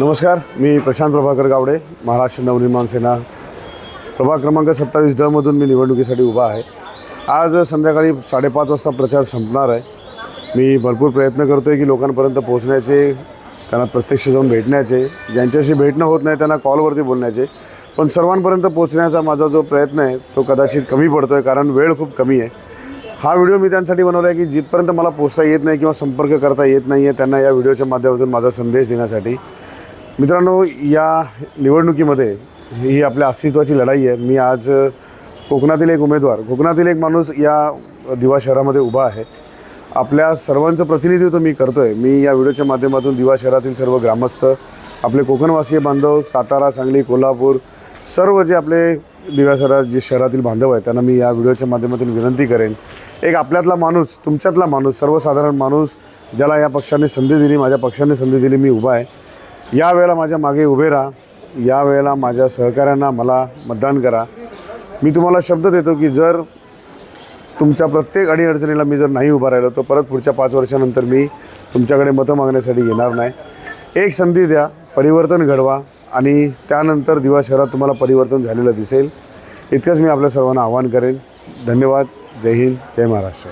नमस्कार मी प्रशांत प्रभाकर गावडे महाराष्ट्र नवनिर्माण सेना. प्रभाग क्रमांक सत्तावीस डमधून मी निवडणुकीसाठी उभा आहे. आज संध्याकाळी साडेपाच वाजता प्रचार संपणार आहे. मी भरपूर प्रयत्न करतो आहे की लोकांपर्यंत पोहोचण्याचे त्यांना प्रत्यक्ष जाऊन भेटण्याचे ज्यांच्याशी भेटणं होत नाही त्यांना कॉलवरती बोलण्याचे. पण सर्वांपर्यंत पोहोचण्याचा माझा जो प्रयत्न आहे तो कदाचित कमी पडतो आहे कारण वेळ खूप कमी आहे. हा व्हिडिओ मी त्यांसाठी बनवला आहे की जिथपर्यंत मला पोचता येत नाही किंवा संपर्क करता येत नाही आहे त्यांना या व्हिडिओच्या माध्यमातून माझा संदेश देण्यासाठी. मित्रांनो या निवडणुकीमध्ये ही आपल्या अस्तित्वाची लढाई आहे. मी आज कोकणातील एक उमेदवार कोकणातील एक माणूस या दिवा शहरामध्ये उभा आहे. आपल्या सर्वांचं प्रतिनिधित्व मी करतो आहे मी या व्हिडिओच्या माध्यमातून दिवा शहरातील सर्व ग्रामस्थ आपले कोकणवासीय बांधव सातारा सांगली कोल्हापूर सर्व जे आपले दिव्या जे शहरातील बांधव आहेत त्यांना मी या व्हिडिओच्या माध्यमातून विनंती करेन. एक आपल्यातला माणूस तुमच्यातला माणूस सर्वसाधारण माणूस ज्याला या पक्षाने संधी दिली माझ्या पक्षाने संधी दिली मी उभा आहे. यावेळेला माझ्या मागे उभे राहा. यावेळेला माझ्या सहकाऱ्यांना मला मतदान करा. मी तुम्हाला शब्द देतो की जर तुमच्या प्रत्येक अडीअडचणीला मी जर नाही उभा राहिलो तर परत पुढच्या पाच वर्षानंतर मी तुमच्याकडे मतं मागण्यासाठी येणार नाही. एक संधी द्या परिवर्तन घडवा. आणि त्यानंतर दिवा शहरात तुम्हाला परिवर्तन झालेलं दिसेल. इतकंच मी आपल्या सर्वांना आवाहन करेन. धन्यवाद. जय हिंद. जय महाराष्ट्र.